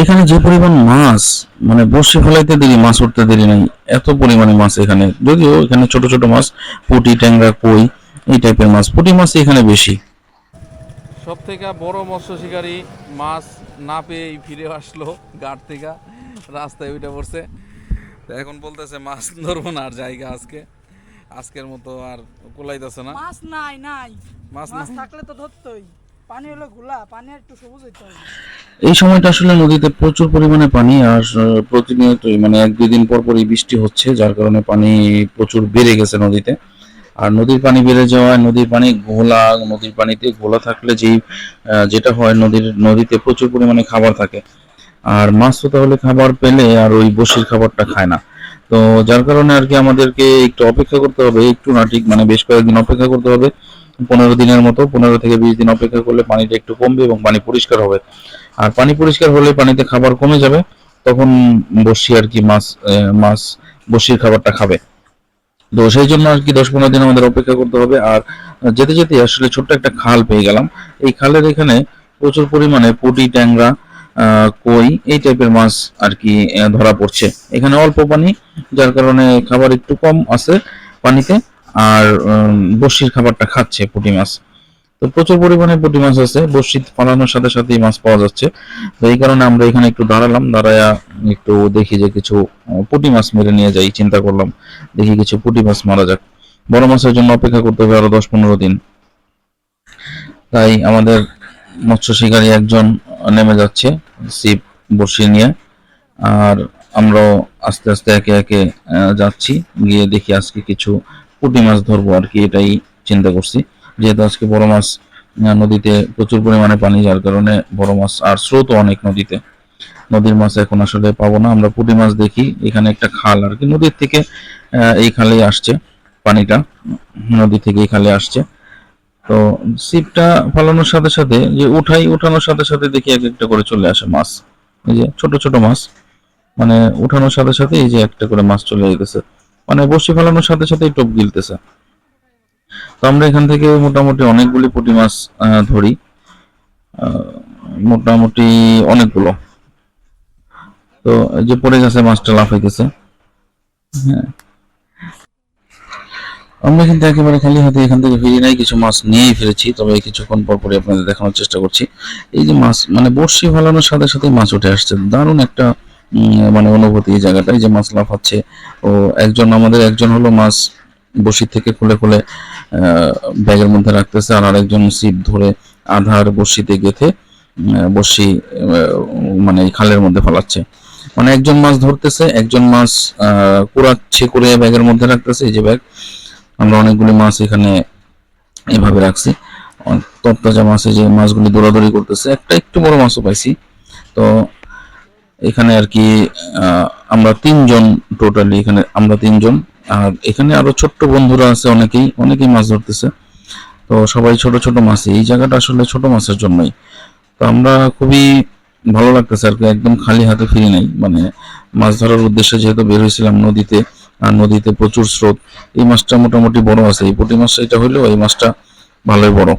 এখানে যে পরিমাণ মাছ মানে বসে ফেলাইতে দেরি মাছ উঠতে দেরি নাই এত পরিমাণে মাছ এখানে। যদিও এখানে ছোট ছোট মাছ পুঁটি ট্যাংরা কই এই টাইপের মাছ। পুঁটি মাছ এখানে বেশি। সব থেকে বড় মৎস্য শিকারী মাছ না পেয়েই ফিরে আসলো ঘাট থেকে রাস্তায় উঠে পড়ছে। তো এখন বলতেছে মাছ ধরবো না আর জায়গা আজকে। আজকের মতো আর কোলাইতেছে না। মাছ নাই নাই। মাছ মাছ থাকলে তো ধরতই। পানি হলো ঘোলা পানি একটু সবুজ হইতে এই সময়টা আসলে নদীতে প্রচুর পরিমাণে পানি আর প্রতিনিয়তই মানে এক, দুই দিন পর পরই বৃষ্টি হচ্ছে, যার কারণে পানি প্রচুর বেড়ে গেছে নদীতে। আর নদীর পানি বেড়ে যাওয়ায় নদীর পানি ঘোলা, নদীর পানিতে ঘোলা থাকলে যেই যেটা হয় নদীর, নদীতে প্রচুর পরিমাণে খাবার থাকে। আর মাছ তো তাহলে খাবার পেলে আর ওই বসির খাবারটা খায় না। তো যার কারণে আর কি আমাদেরকে একটু অপেক্ষা করতে হবে, একটু না ঠিক মানে বেশ কয়েকদিন অপেক্ষা করতে হবে। পনেরো দিনের মতো, পনেরো থেকে বিশ দিন অপেক্ষা করলে পানিটা একটু কমবে এবং পানি পরিষ্কার হবে। আর পানি পরিষ্কার হলে পানিতে খাবার কমে যাবে, তখন বসি আর কি মাছ মাছ বসির খাবারটা খাবে। তো সেই জন্য আর কি দশ পনেরো দিন আমাদের অপেক্ষা করতে হবে। আর যেতে যেতে আসলে ছোট্ট একটা খাল পেয়ে গেলাম। এই খালের এখানে প্রচুর পরিমাণে পুঁটি, ট্যাংরা কই এই টাইপের মাছ আর কি ধরা পড়ছে। এখানে অল্প পানি, যার কারণে খাবার একটু কম আছে পানিতে। আর বড়শির খাবারটা খাচ্ছে পুঁটি মাছ। তো প্রচুর পরিমাণে পুঁটি মাছ আছে, বড়শি ফালানোর সাথে সাথেই মাছ পাওয়া যাচ্ছে। তো এই কারণে আমরা এখানে একটু দাঁড়ালাম, দাঁড়ায়া একটু দেখি যে কিছু পুঁটি মাছ মেরে নিয়ে যাই, চিন্তা করলাম দেখি কিছু পুঁটি মাছ মারা যাক। বড় মাছের জন্য অপেক্ষা করতে হবে আরও দশ পনেরো দিন। তাই আমাদের মৎস্য শিকারী একজন নেমে যাচ্ছে ছিপ বসিয়ে নিয়ে। আর আমরাও আস্তে আস্তে একে একে যাচ্ছি, গিয়ে দেখি আজকে কিছু পুঁটি মাছ ধরবো আর কি, এটাই চিন্তা করছি। যেহেতু আজকে বড় মাছ নদীতে প্রচুর পরিমাণে পানি, যার কারণে বড় মাছ আর স্রোত অনেক নদীতে। নদীর মাছ এখন আসলে পাবো না। আমরা পুঁটি মাছ দেখি, এখানে একটা খাল আর কি, নদীর থেকে এই খালেই আসছে পানিটা, নদী থেকে এই খালে আসছে। তো ছিপটা ফালানোর সাথে সাথে, যে উঠাই উঠানোর সাথে সাথে দেখি এক একটা করে চলে আসে মাছ। এই যে ছোট ছোট মাছ মানে উঠানোর সাথে সাথে এই যে একটা করে মাছ চলে যেতেছে মানে বসি ফেলানোর সাথে সাথে টোপ গিলতেছে। তো আমরা এখান থেকে মোটামুটি অনেকগুলি পুঁটি মাছ ধরি। মোটামুটি অনেকগুলো। তো যে পড়ে গেছে মাছটা লাফাইতেছে হ্যাঁ। আমরা কিন্তু একেবারে খালি হাতে এখান থেকে ফিরি নাই, কিছু মাছ নিয়েই ফিরেছি, তবে কিছুক্ষণ পর পরে আপনাদের দেখানোর চেষ্টা করছি। এই যে মাছ মানে বড়শি ফেলানোর সাথে সাথে মাছ উঠে আসছে। দারুণ একটা মানে অনুভূতি এই জায়গাটায় যে মাছ লাফাচ্ছে ও একজন আমাদের একজন হলো মাছ বসি থেকে খুলে খুলে ব্যাগের মধ্যে রাখতেছে আর আরেকজন সিপ ধরে আধার বসিতে গেথে বসি মানে খালের মধ্যে ফেলাচ্ছে। মানে একজন মাছ ধরতেছে, একজন মাছ কুড়াচ্ছে করে ব্যাগের মধ্যে রাখতেছে এই যে ব্যাগ। আমরা অনেকগুলি মাছ এখানে এভাবে রাখছি। তরতাজা মাছে যে মাছগুলি দৌড়াদৌড়ি করতেছে, একটা একটু বড় মাছও পাইছি। তো এখানে আর কি আমরা তিনজন টোটালি এখানে, আমরা তিনজন। আর এখানে আরও ছোট্ট বন্ধুরা আছে অনেকেই অনেকেই মাছ ধরতেছে। তো সবাই ছোট ছোট মাছ, এই জায়গাটা আসলে ছোট মাছের জন্যই। তো আমরা খুবই ভালো লাগতেছে আর কি, একদম খালি হাতে ফিরি নাই। মানে মাছ ধরার উদ্দেশ্যে যেহেতু বের হয়েছিলাম নদীতে, আর নদীতে প্রচুর স্রোত, এই মাছটা মোটামুটি বড় আছে। এই পুঁটি মাছটা এটা হইলেও এই মাছটা ভালোই বড়।